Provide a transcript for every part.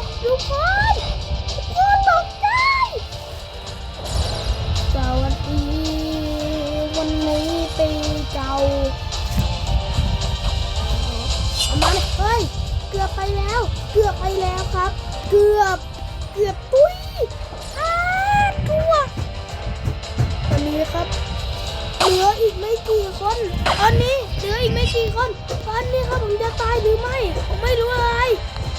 ดทุกคนทุกคนตกใจสวัสดีวันนี้ปีเก่าเอามาเลยเฮ้ยเกือบไปแล้ว เกือบไปแล้วครับ เกือบเกือบตุ้ยอ้าตัวตอนนี้ครับเหลืออีกไม่กี่คนตอนนี้เหลืออีกไม่กี่คนตอนนี้ครับผมจะตายหรือไม่ ผมไม่รู้อะไร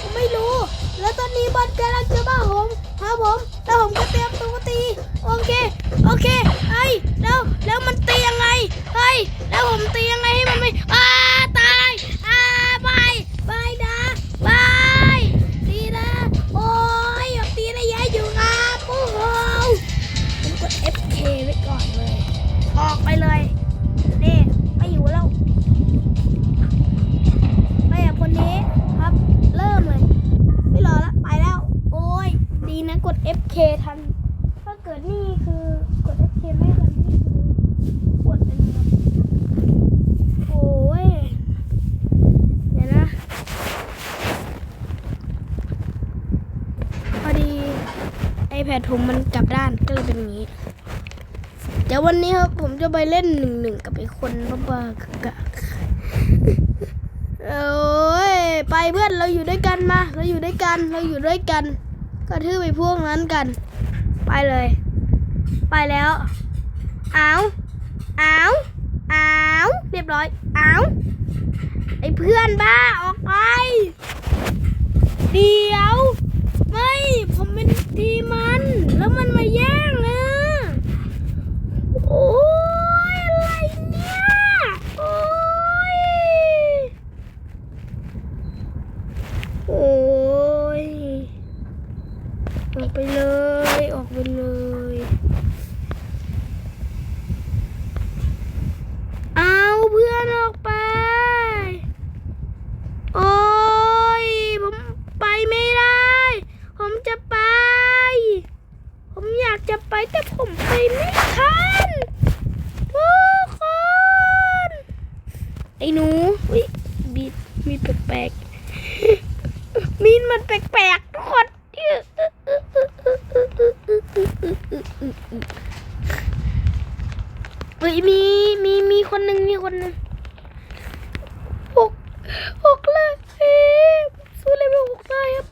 ผมไม่รู้ แล้วตอนนี้บอลกำลังจะบ้าผมครับผมแล้วผมก็เตรียมตัวตี โอเค โอเคไอ้แล้วแล้วมันตียังไงไอ้แล้วผมตียังไงให้มันไม่อ้าตายอ้ ผมมันกลับด้านก็เลยเป็นอย่างนี้เดี๋ยววันนี้ครับผมจะไปเล่นหนึ่งหนึ่งกับไอ้คนบ้าๆกะโอ้ยไปเพื่อนเราอยู่ด้วยกันมา เราอยู่ด้วยกันเราอยู่ด้วยกันกระทืบไปพวกนั้นกัน ไปเลย ไปแล้วอ้าวอ้าวอ้าวเรียบร้อยอ้าวไอ้เพื่อนบ้าออกไป เดี๋ยว ไม่ผ มันทีมมัน แล้วมันมาแย่งนะโอ้ยอะไรเนี่ย โอ้ย โอ้ย ออกไปเลย ออกไปเลย เอาเพื่อนออกไป โอ้ย ผมไปไม่ได้ ผมจะไป ผมอยากจะไปแต่ผมไปไม่ทัน ทุกคน ไอ้หนูวิบีมีแปลกๆ มีนมันแปลกๆทุกคนเฮ้ยมีมีมีคนหนึ่งมีคนหนึ่งหกหกเลยเอ๊ะสู้เลยไม่หกได้ครับ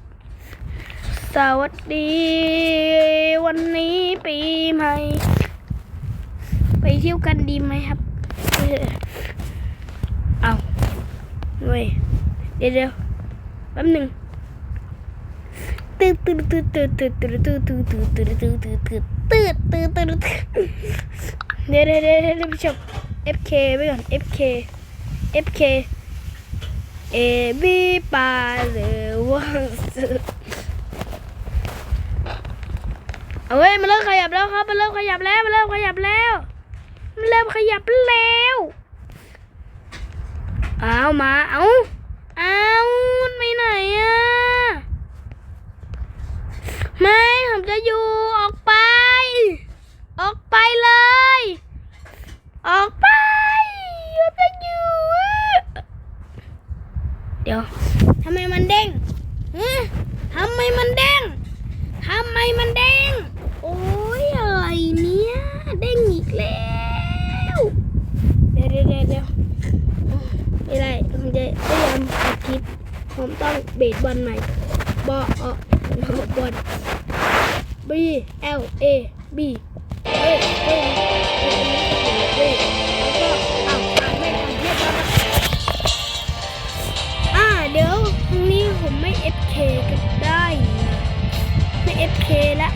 สวัสดี วันนี้ ปีใหม ไปเที่ยวกันดีไหมครับ เออเอาเว้ยเดี๋ยวเดี๋ยวแป๊บหนึ่งตืดตืดตืดตืดตืดตืดตืดตืดตืดตืดตืดตืดตืดตืดตืดตืดตืดเดี๋ยวเดี๋ยวเดี๋ยวเดี๋ยวพี่ชม FK ไปก่อน FK FK Everybody wants to เอา เว้ยมันเริ่มขยับแล้วครับมันเริ่มขยับแล้วมันเริ่มขยับแล้วมันเริ่มขยับแล้วเอามาเอาเอามันไปไหนอะไม่ผมจะอยู่ออกไป ออกไปเลย ออกไปผมจะอยู่เดี๋ยวทำไมมันเด้งฮะทำไมมันเด้งทำไมมันเด้ง โอ้ยอะไรเนี่ยเด้งอีกแล้วเดี๋ยวเดี๋ยวเดี๋ยวเดี๋ยวไม่ได้ผมจะพยายามอัดคลิปผมต้องเบสบอลใหม่บอเออบอล B L A B เอ้ยเอ้ยเอ้ยเอ้ยแล้วก็อะอ่านไม่ทันเรียบร้อยแล้วอ่าเดี๋ยวพรุ่งนี้ผมไม่ FK ก็ได้นะไม่ FK ละ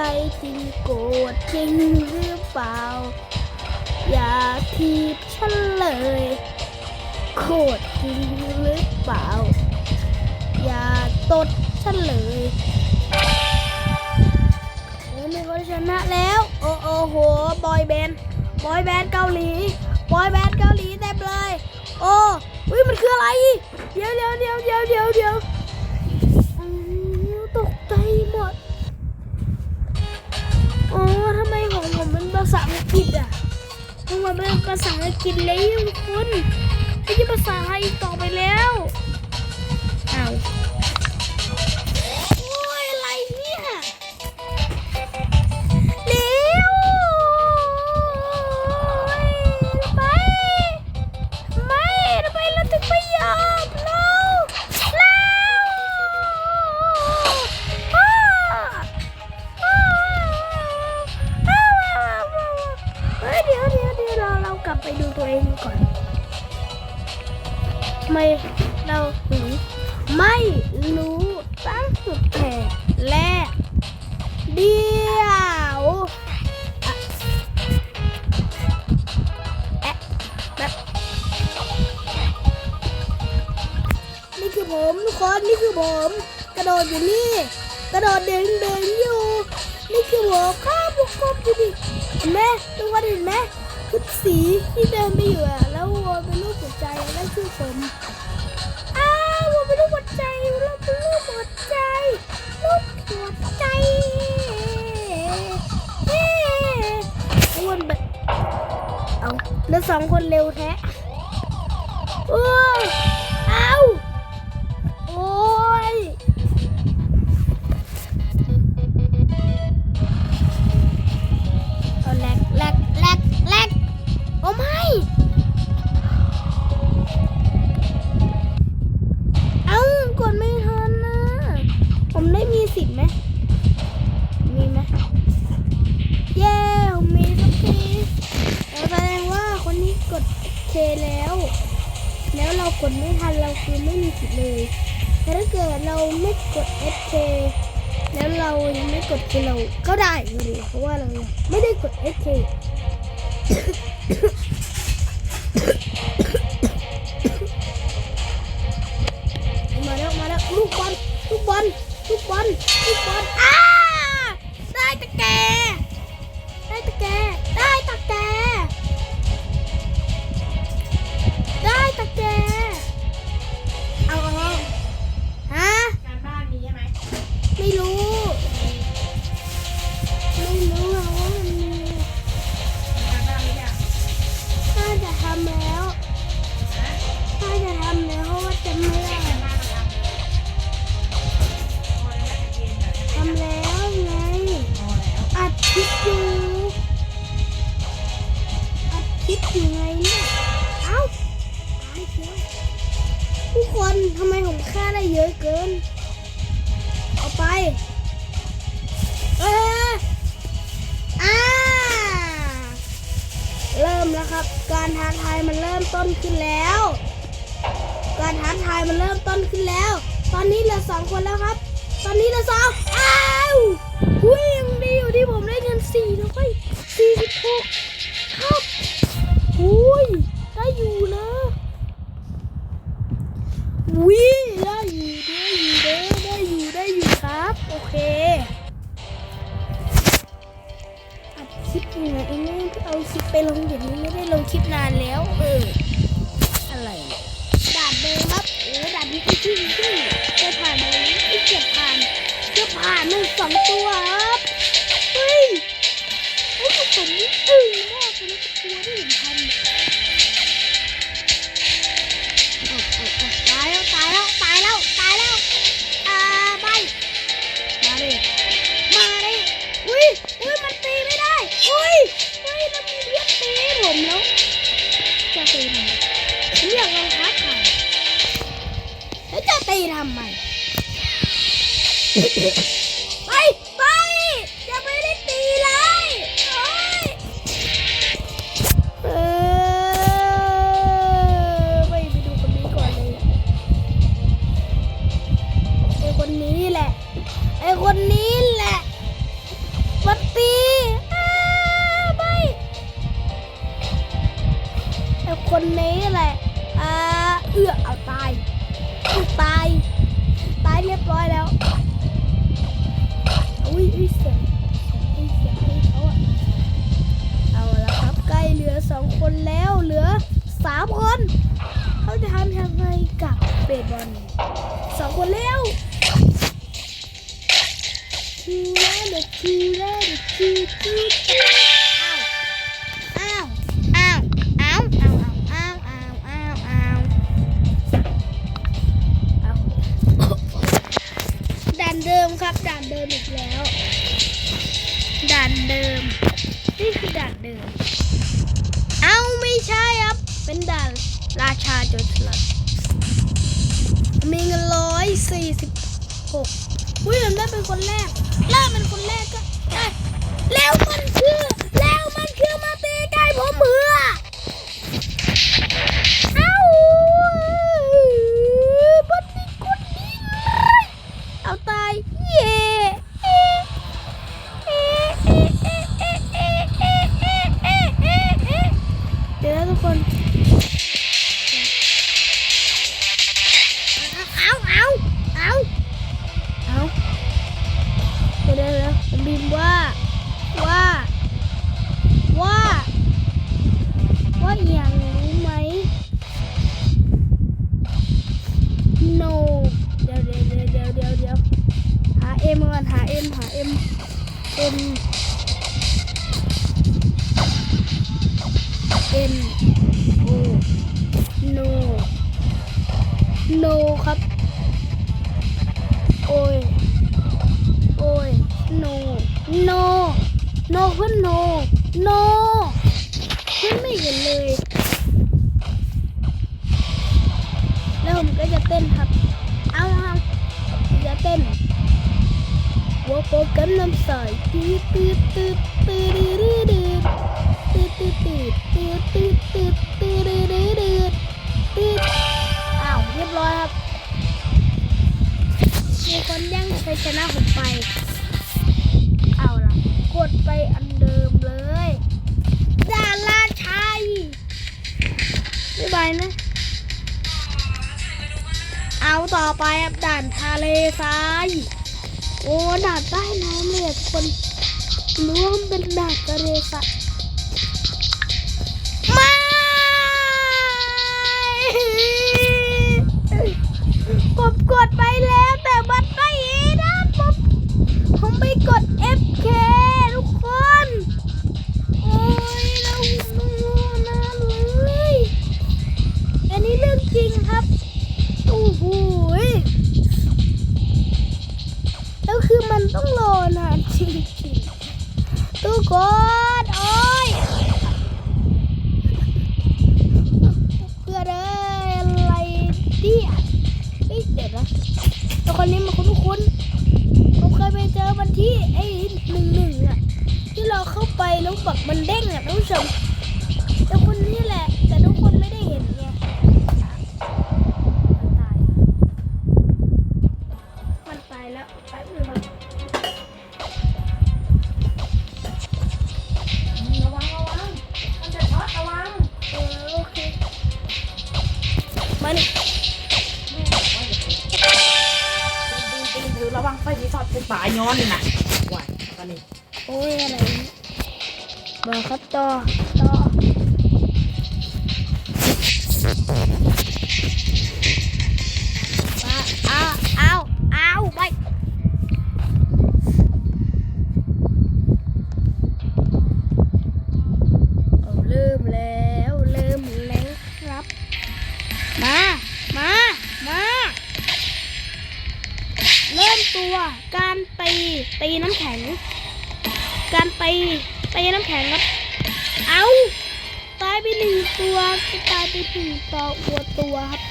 อะไรจริงโกรธจริงหรือเปล่า อย่าทีบฉันเลยโกรธจริงหรือเปล่า อย่าตดฉันเลยโอ้มีคนชนะแล้ว โอ้โอ้โหบอยแบนด์บอยแบนด์เกาหลีบอยแบนด์เกาหลีเต็มเลย โอ้อุ้ยมันคืออะไร เดี๋ยวเดี๋ยวเดี๋ยวเดี๋ยวเดี๋ยวเดี๋ยว ภาษาอังกฤษแล้วทุกคนไม่ใช่ภาษาไทยต่อไปแล้ว ผมทุกคนนี่คือผม กระโดดอยู่นี่ กระโดดเดินเดินอยู่ นี่คือหัวข้าบุกกบอยู่ดิเห็นไหมทุกคนเห็นไหมชุดสีที่เดินไปอยู่อะแล้ววัวเป็นรูปหัวใจแล้วชื่อผมอ้าววัวเป็นรูปหัวใจแล้วเป็นรูปหัวใจรูปหัวใจเฮ้อ้วนแบบเอาแล้วสองคนเร็วแท้โอ้ กดไม่ทันเราคือไม่มีสิทธิ์เลยแต่ถ้าเกิดเราไม่กด SK แล้วเรายังไม่กดคือเราก็ได้เลยเพราะว่าเราไม่ได้กด SK เนี่ยเอ้าตายเชียวทุกคนทำไมผมฆ่าได้เยอะเกิน เอาไป เอออ่าเริ่มแล้วครับ การท้าทายมันเริ่มต้นขึ้นแล้ว การท้าทายมันเริ่มต้นขึ้นแล้ว ตอนนี้เหลือสองคนแล้วครับ ตอนนี้เหลือสองอ้าวหุ้ยยังดีอยู่ที่ผมได้เงินสี่นะเว้ยสี่สิบหก ตัวที่ผมทำโอ้โอ้โอ้ตายแล้วตายแล้วตายแล้วตายแล้วอ่าไปมาดิมาดิอุ้ยอุ้ยมันตีไม่ได้อุ้ยเฮ้ยแล้วมีเพื่อนตีผมแล้วจะตีทำไมผมอยกลองท้าทายแล้วจะตีทำไม สองคนแล้วชูแล้วเด็กชูแล้วเด็กชูชูชูอ้าวอ้าวอ้าวอ้าวอ้าวอ้าวอ้าวอ้าวอ้าวอ้าวด่านเดิมครับด่านเดิมอีกแล้วด่านเดิมนี่คือด่านเดิม เอ้าไม่ใช่ครับ เป็นด่านราชาโจรสลัด มีเงินร้อยสี่สิบหกอุ้ยผมได้เป็นคนแรกเริ่มเป็นคนแรกก็ได้แล้วมันคือ แล้วมันคือมาตีไก่ผมเหือ เอ็มเงินหาเอ็มหาเอ็มเอ็มเอ็มโอโนโนครับ โอ้ย โอ้ยโนโนโนเพื่นโน โปรแกรมน้ำใสตืดตืดตืดตืดตืดตืดตืดตืดตืดตืดตืดตืดตืดตืดตืดตืดอ้าวเรียบร้อยครับมีคนแย่งชัยชนะผมไปเอาล่ะกดไปอันเดิมเลยดาราชัยบ๊ายบายนะ เอาต่อไปครับด่านทะเลทราย โอ้ดาบใต้น้ำเลยทุกคนรวมเป็นด่านทะเลทรายไม่ผมกดไปแล้วแต่มันไม่เห็นะผมผมไปกด FK ทุกคน ต้องรอนานจริงๆทุกคนโอ้ยเพื่ออะไรเนี่ยเฮ้ยเดี๋ยวนะแต่คนนี้มันคุ้นๆผมเคยไปเจอมันที่ไอ้หนึ่งหนึ่งอะที่เราเข้าไปแล้วแบบมันเด้งอะท่านผู้ชมายไปถึงต่อหัวตัวครับ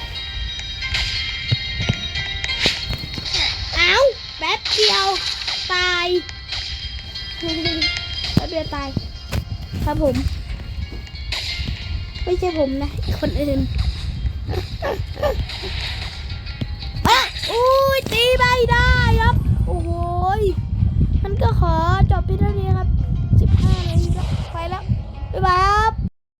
เอาแป๊บเดียวตายแป๊บเดียวตาย ครับผม ไม่ใช่ผมนะคนอื่นอุ้ยตีไม่ได้ครับ โอ้โหมันก็ขอจบพิธีนี้ครับ 15นาทีแล้วไปแล้ว บ๊ายบายครับ